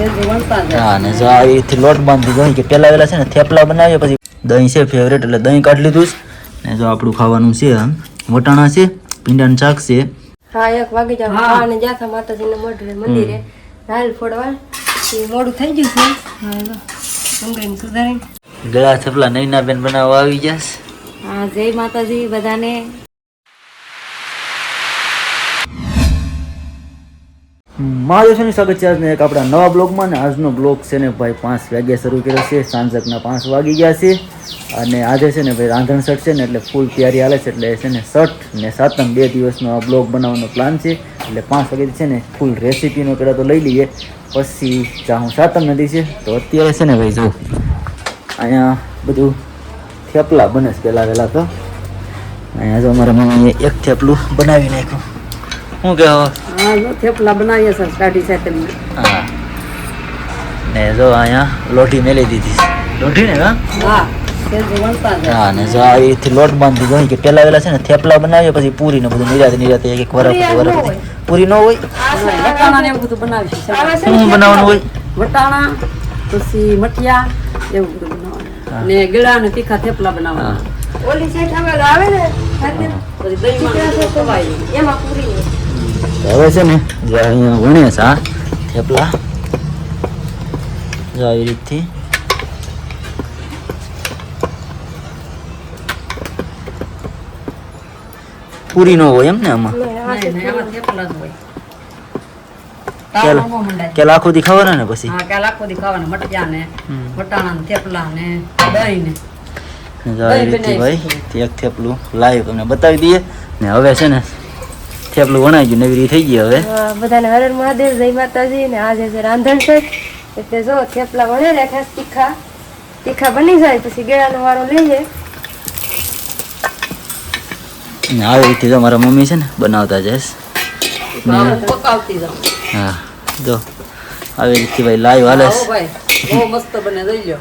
હા ને જો આવી રીતે લોટ બાંધી દહીં કે પહેલાં વેલા છે ને થેપલા બનાવીએ પછી દહીં છે ફેવરેટ એટલે દહીં કાઢી લીધું છે. ને જો આપણું ખાવાનું છે વટાણા છે ભીંડાનું શાક છે. હા એક વાગે જાવ ખાવાને જાતા માતાજીને મોઢે મંદિરે. રાયલ ફોડવા. એ મોડું થઈ ગયું છે. હા ડુંગળીને સુધારી ગળા થેપલા નૈના બેન બનાવવા આવી જશ હા જય માતાજી બધાને. મારું છે ને સ્વાગત છે આજને એક આપણા નવા બ્લોગમાં ને આજનો બ્લોગ છે ને ભાઈ પાંચ વાગ્યા શરૂ કર્યો છે. સાંજકના પાંચ વાગી ગયા છે અને આજે છે ને ભાઈ રાંધણ શર્ટ છે ને એટલે ફૂલ તૈયારી હાલે છે એટલે છે ને શર્ટ ને સાતમ બે દિવસનો આ બ્લોગ બનાવવાનો પ્લાન છે. એટલે પાંચ વાગે છે ને ફૂલ રેસીપીનો પહેલાં તો લઈ લઈએ. પછી જાઉં સાતમ નદી છે તો અત્યારે છે ને ભાઈ જો અહીંયા બધું થેપલા બને છે પહેલાં પહેલાં તો. અહીંયા જો અમારા મમ્મીએ એક થેપલું બનાવી નાખ્યું. શું કહેવો? હા જો થેપલા બનાવીએ સર કાઢી સાથે હા. ને જો અહીંયા લોટી મેલી દીધી છે. લોટી ને હા? હા ને જો રીતે લોટ બાંધી દો કે પેલા વેલા છે ને થેપલા બનાવીએ પછી પૂરી ને બધું નિરાતે નિરાતે એક એક વરફ વરફ પૂરી ન હોય? શું બનાવવાનું હોય? વટાણા પછી મઠિયા એવું બધું બનાવવાનું. ને ગળા ને તીખા થેપલા બનાવવાના. ઓલી હવે આવે ને પછી ખવાય. એમાં પૂરી હવે છે ને જે અહીંયા વણે છે આ થેપલા. જો આવી રીતથી. પૂરી ન હોય એમ ને આમાં? કેલા આખું દી ખાવાના ને પછી? કાલ દી ખાવાના મઠિયા ને વટાણા ને થેપલા ને દહીં ને જો આવી રીતે ભાઈ એક થેપલું લાઈવ તમને બતાવી દઈએ. ને હવે છે ને થેપલું વણાઈ ગયું નવી રીત થઈ ગઈ હવે. બધાને હરણ મહાદેવ જય માતાજી ને આજે જે રાંધણ છે એટલે જો થેપલા વણે ને ખાસ તીખા. તીખા બની જાય પછી ગેળાનો વારો લઈએ. ને આવી રીતે જો મારા મમ્મી છે ને બનાવતા જઈશ પકાવતી જાઉં. હા જો આવી રીતે ભાઈ લાઈવ હાલે છે. બહુ મસ્ત બને જોઈ લ્યો.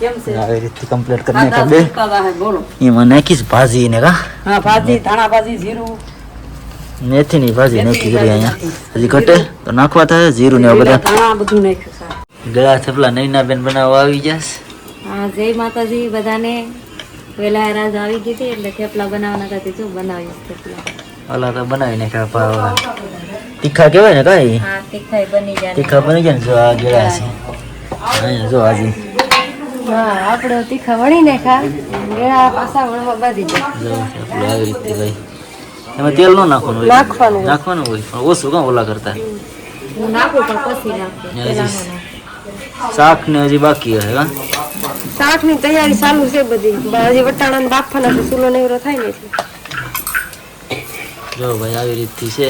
કેમ છે? આવી રીતે કમ્પ્લીટ કરીને બે. સુકાતા હે, બોલો. એમાં નાખીશ ભાજી ને કા? હા ભાજી ધાણા ભાજી જીરું. મેથી ની ભાજી નાખી કરી અહીંયા. હજી ઘટે? તો નાખવા થાય જીરું ને બધા? બધું નાખ્યું ગળા થેપલા નૈના બેન બનાવવા આવી જશ હા જય માતાજી બધાને. વેલા રાજ આવી ગઈ હતી એટલે થેપલા બનાવવાના હતા શું બનાવી થેપલા. ઓલા તો બનાવી નાખ્યા પાવ. તીખા કેવાય ને કાંઈ? હા તીખાઈ બની જાય તીખા બની ને? જો આ ગળા છે. અહીંયા જો આજે. હા આપણે તીખા વણી નાખ્યા ગળા પાછા વણવા બાંધી જાય આવી રીતે ભાઈ. એમાં તેલ ન નાખવાનું હોય. નાખવાનું હોય. નાખવાનું હોય પણ ઓછું કાં ઓલા કરતા? હું નાખું પણ પછી નાખું. હજી શાક ને હજી બાકી હશે હા? શાકની તૈયારી ચાલુ છે બધી. હજી વટાણા ને બાફવાના છે ચૂલો ને એવરો થાય ને. જો ભાઈ આવી રીતથી છે.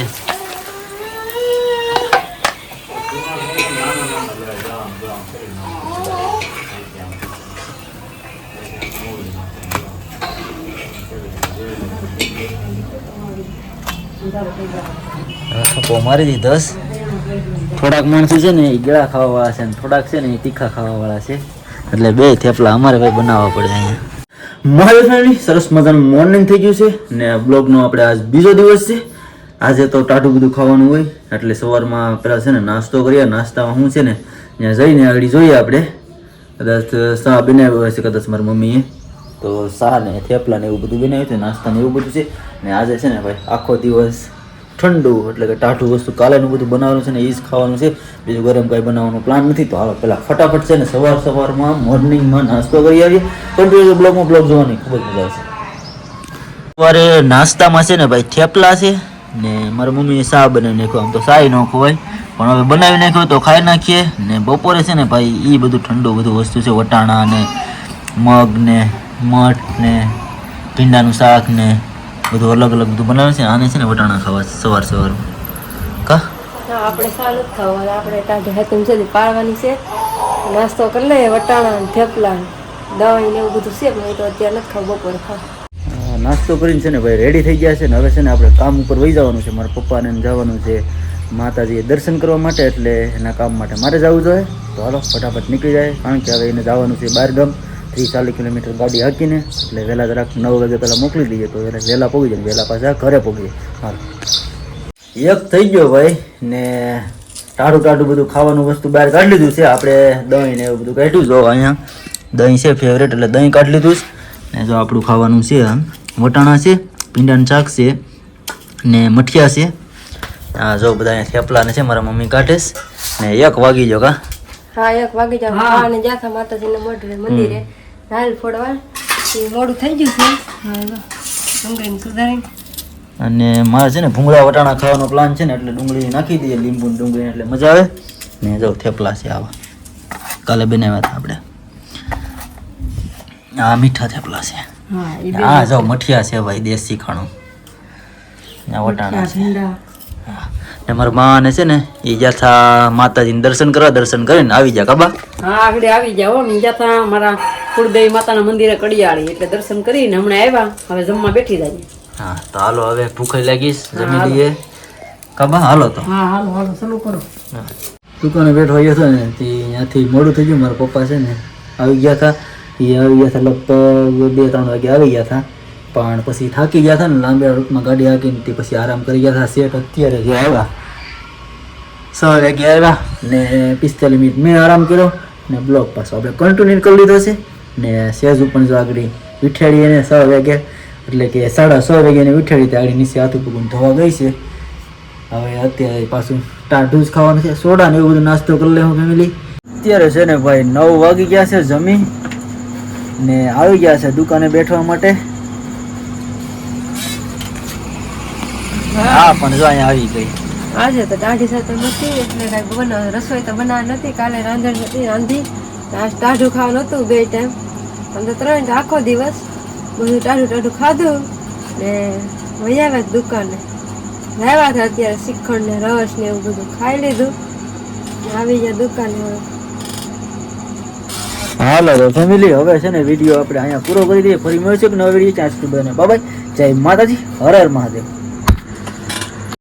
મારી દીધસ થોડાક માણસો છે ને એ ગળા ખાવાવાળા છે ને થોડાક છે ને એ તીખા ખાવાવાળા છે. એટલે બે થેપલા અમારે ભાઈ બનાવવા પડે અહીંયા. મારે ફેમિલી સરસ મજાનું મોર્નિંગ થઈ ગયું છે ને બ્લોગનો આપણે આજ બીજો દિવસ છે. આજે તો ટાટું બધું ખાવાનું હોય, એટલે સવારમાં પેલા છે ને નાસ્તો કરીએ, નાસ્તામાં શું છે ને ત્યાં જઈને આગળ જોઈએ આપણે. કદાચ સા બનાવ્યો હશે, કદાચ મારી મમ્મીએ. તો શાહ ને થેપલા ને એવું બધું બનાવ્યું છે નાસ્તા ને એવું બધું છે. ને આજે છે ને ભાઈ, આખો દિવસ ઠંડુ, એટલે કે ટાઢું વસ્તુ કાલેનું બધું બનાવવાનું છે ને એ જ ખાવાનું છે. બીજું ગરમ કાંઈ બનાવવાનો પ્લાન નથી, તો હાલો પેલા ફટાફટ છે ને સવાર સવારમાં મોર્નિંગમાં નાસ્તો કરી આવીએ. કન્ટિન્યુ બ્લોગમાં બ્લોગ જોવાની ખૂબ જ મજા આવશે. સવારે નાસ્તામાં છે ને ભાઈ થેપલા છે ને મારા મમ્મીએ શા બનાવી નાખ્યો, આમ તો શાય ન ખવાય. પણ હવે બનાવી નાખ્યો તો ખાઈ નાખીએ ને બપોરે છે ને ભાઈ એ બધું ઠંડુ બધું વસ્તુ છે, વટાણા ને મગ ને મઠ ને ભીંડાનું શાક ને બધું અલગ અલગ બધું બનાવે છે. આને છે ને વટાણા ખાવા સવાર સવાર. કા? હા આપણે સારું જ ખાવાનું આપણે ટાઢે હાથમ છે પાળવાની પાડવાની છે. નાસ્તો કરી લઈએ વટાણા થેપલા દવાઈ ને એવું બધું છે. નહીં તો અત્યારે નથી ખાવ બપોરે ખાવ. નાસ્તો કરીને છે ને ભાઈ રેડી થઈ ગયા છે ને હવે છે ને આપણે કામ ઉપર વહી જવાનું છે. મારા પપ્પાને જવાનું છે માતાજીએ દર્શન કરવા માટે એટલે એના કામ માટે. મારે જવું જોઈએ. તો હાલો ફટાફટ નીકળી જાય. કારણ કે હવે એને જવાનું છે બહાર ગામ. ત્રીસ ચાલીસ કિલોમીટર ગાડી હાકીને એટલે વહેલા જરાક નવ વાગે પહેલાં મોકલી દઈએ તો એટલે વહેલા પહોંચી જાય વહેલા પાછા ઘરે પહોંચીએ હાલો એક થઈ ગયો ભાઈ ને ટાઢું ટાઢું બધું ખાવાનું વસ્તુ બહાર કાઢી લીધું છે આપણે દહીં ને એવું બધું કાઢ્યું જો અહીંયા. દહીં છે ફેવરેટ એટલે દહીં કાઢી લીધું છે. ને જો આપણું ખાવાનું છે વટાણા છે ભીંડાનું શાક છે ને મઠિયા છે. હા જો બધા અહીંયા થેપલા ને છે મારા મમ્મી કાઢીશ ને એક વાગી જો કા? હા એક વાગી જાવ હા. અને જાથા માતાજીને મઢે મંદિરે. નારિયેળ ફોડવા. એ મોડું થઈ ગયું છે. ડુંગળીને સુધારીને. અને મારે છે ને ભૂંગળા વટાણા ખાવાનો પ્લાન છે ને એટલે ડુંગળી નાખી દઈએ લીંબુ ડુંગળી એટલે મજા આવે. ને જો થેપલા છે આવા. કાલે બનાવ્યા હતા આપણે. આ મીઠા થેપલા છે. હા જો મઠિયા છે ભાઈ દેશી ખાણું. આ વટાણા છે. ને મારા માને છે ને એ જ્યાં માતાજીને દર્શન કરવા દર્શન કરીને આવી જા કાબા હા આગળ આવી જાઓ જ્યાં મારા કુળદેવી માતાના મંદિરે કડિયાળી એટલે દર્શન કરીને હમણાં આવ્યા હવે જમવા બેઠી જાય હા તો હાલો હવે ભૂખે લાગીશ જમી લઈએ. કાબા હાલો તો. હા હાલો હાલો ચાલુ કરો. દુકાને બેઠો ગયો હતો ને તે ત્યાંથી મોડું થઈ ગયું મારા પપ્પા છે ને આવી ગયા હતા. એ આવી ગયા હતા લગભગ બે ત્રણ વાગે આવી ગયા હતા. પણ પછી થાકી ગયા હતા ને લાંબા રૂટમાં ગાડી હાકીને તે પછી આરામ કરી ગયા હતા. સેટ અત્યારે જે આવ્યા છ વાગે આવ્યા ને પિસ્તાલીસ મિનિટ મેં આરામ કર્યો ને બ્લોક પાછો. આપણે કન્ટિન્યુ કરી લીધો છે. ને સેજ ઉપર જો આગળ વિઠાડી એને છ વાગે, એટલે કે સાડા છ વાગે એને વિઠાડી ત્યાં આગળ નીચે હાથું પગું ધોવા ગઈ છે. હવે અત્યારે પાછું ટાઢું જ ખાવાનું છે, સોડા ને એવું બધું નાસ્તો કરી લેવું ફેમિલી. અત્યારે છે ને ભાઈ નવ વાગી ગયા છે જમી, ને આવી ગયા છે દુકાને બેઠવા માટે. હા, પણ જો અહીંયા આવી ગઈ. આજે તો દાઢી સાથે નથી એટલે કાંઈ રસોઈ તો બનાવ નથી કાલે રાંધણ નથી રાંધી. ટાઢું ખાવાનું હતું બે ટાઈમ આમ ત્રણ આખો દિવસ બધું ટાઢું ટાઢું ખાધું ને આવ્યા દુકાને. લાવ્યા હતા અત્યારે શિખંડ ને રસ ને એવું બધું ખાઈ લીધું. આવી ગયા દુકાને હાલો, તો ફેમિલી હવે છે ને વીડિયો આપણે અહીંયા પૂરો કરી દઈએ. ફરી મળશે કે નવો વીડિયો સુધી બને બાય જય માતાજી. હર હર મહાદેવ.